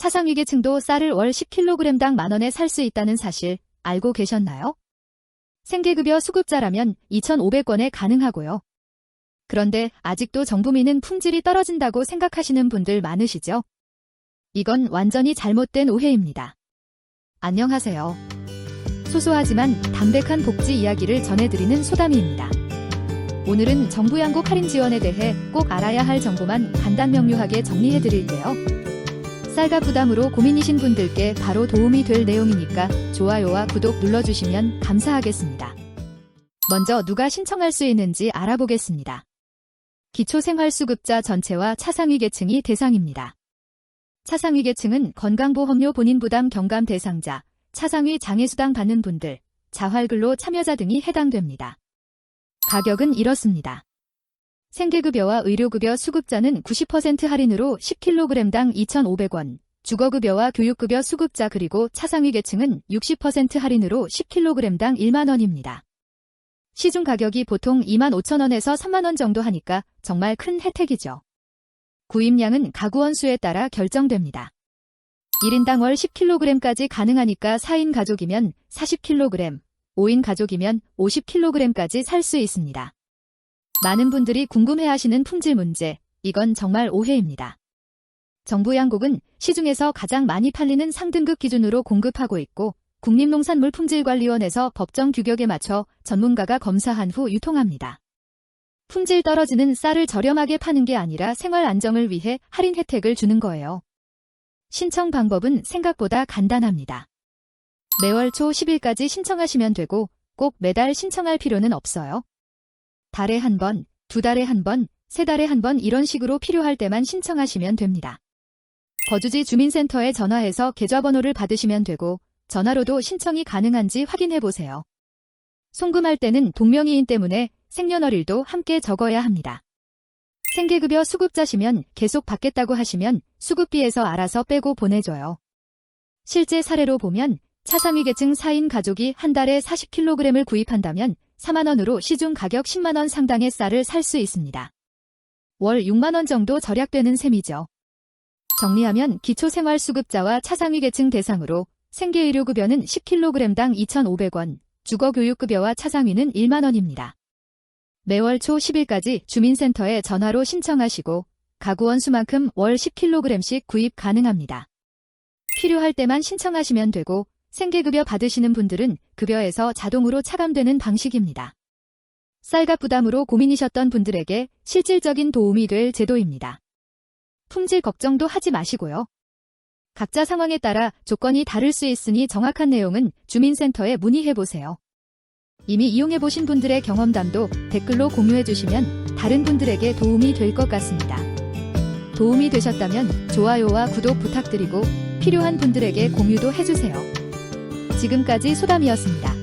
차상위계층도 쌀을 월 10kg당 만원에 살 수 있다는 사실 알고 계셨나요? 생계급여 수급자라면 2,500원에 가능하고요. 그런데 아직도 정부민은 품질이 떨어진다고 생각하시는 분들 많으시죠? 이건 완전히 잘못된 오해입니다. 안녕하세요. 소소하지만 담백한 복지 이야기를 전해드리는 소담이입니다. 오늘은 정부 양곡 할인 지원에 대해 꼭 알아야 할 정보만 간단 명료하게 정리해드릴게요. 쌀가 부담으로 고민이신 분들께 바로 도움이 될 내용이니까 좋아요와 구독 눌러주시면 감사하겠습니다. 먼저 누가 신청할 수 있는지 알아보겠습니다. 기초생활수급자 전체와 차상위 계층이 대상입니다. 차상위 계층은 건강보험료 본인부담 경감 대상자, 차상위 장애수당 받는 분들, 자활근로 참여자 등이 해당됩니다. 가격은 이렇습니다. 생계급여와 의료급여 수급자는 90% 할인으로 10kg당 2,500원, 주거급여와 교육급여 수급자 그리고 차상위 계층은 60% 할인으로 10kg당 1만원입니다. 시중 가격이 보통 2만 5천원에서 3만원 정도 하니까 정말 큰 혜택이죠. 구입량은 가구원 수에 따라 결정됩니다. 1인당 월 10kg까지 가능하니까 4인 가족이면 40kg, 5인 가족이면 50kg까지 살 수 있습니다. 많은 분들이 궁금해하시는 품질 문제, 이건 정말 오해입니다. 정부 양곡은 시중에서 가장 많이 팔리는 상등급 기준으로 공급하고 있고 국립농산물품질관리원에서 법정 규격에 맞춰 전문가가 검사한 후 유통합니다. 품질 떨어지는 쌀을 저렴하게 파는 게 아니라 생활 안정을 위해 할인 혜택을 주는 거예요. 신청 방법은 생각보다 간단합니다. 매월 초 10일까지 신청하시면 되고 꼭 매달 신청할 필요는 없어요. 달에 한 번, 두 달에 한 번, 세 달에 한 번 이런 식으로 필요할 때만 신청하시면 됩니다. 거주지 주민센터에 전화해서 계좌번호를 받으시면 되고 전화로도 신청이 가능한지 확인해 보세요. 송금할 때는 동명이인 때문에 생년월일도 함께 적어야 합니다. 생계급여 수급자시면 계속 받겠다고 하시면 수급비에서 알아서 빼고 보내줘요. 실제 사례로 보면 차상위 계층 4인 가족이 한 달에 40kg을 구입한다면 4만원으로 시중 가격 10만원 상당의 쌀을 살 수 있습니다. 월 6만원 정도 절약되는 셈이죠. 정리하면 기초생활수급자와 차상위 계층 대상으로 생계의료급여는 10kg당 2,500원, 주거교육급여와 차상위는 1만원입니다. 매월 초 10일까지 주민센터에 전화로 신청하시고 가구원 수만큼 월 10kg씩 구입 가능합니다. 필요할 때만 신청하시면 되고 생계급여 받으시는 분들은 급여에서 자동으로 차감되는 방식입니다. 쌀값 부담으로 고민이셨던 분들에게 실질적인 도움이 될 제도입니다. 품질 걱정도 하지 마시고요. 각자 상황에 따라 조건이 다를 수 있으니 정확한 내용은 주민센터에 문의해보세요. 이미 이용해보신 분들의 경험담도 댓글로 공유해주시면 다른 분들에게 도움이 될 것 같습니다. 도움이 되셨다면 좋아요와 구독 부탁드리고 필요한 분들에게 공유도 해주세요. 지금까지 소담이었습니다.